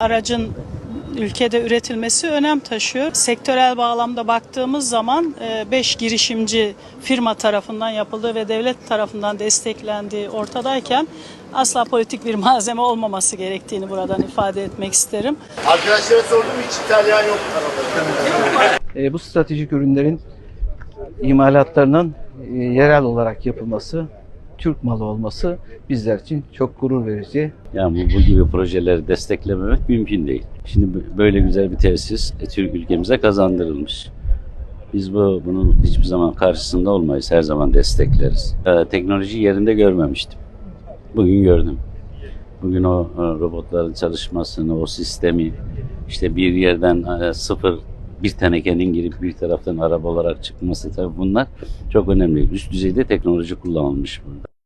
Aracın ülkede üretilmesi önem taşıyor. Sektörel bağlamda baktığımız zaman 5 girişimci firma tarafından yapıldığı ve devlet tarafından desteklendiği ortadayken asla politik bir malzeme olmaması gerektiğini buradan ifade etmek isterim. Arkadaşlara sordum hiç İtalyan yok. E, bu stratejik ürünlerin imalatlarının e, yerel olarak yapılması, Türk malı olması bizler için çok gurur verici. Yani bu, bu gibi projeleri desteklememek mümkün değil. Şimdi böyle güzel bir tesis e, Türk ülkemize kazandırılmış. Biz bu bunun hiçbir zaman karşısında olmayız. Her zaman destekleriz. Ee, teknoloji yerinde görmemiştim. Bugün gördüm. Bugün o e, robotların çalışmasını, o sistemi işte bir yerden e, sıfır bir tenekenin girip bir taraftan araba olarak çıkması tabii bunlar çok önemli. Üst düzeyde teknoloji kullanılmış burada.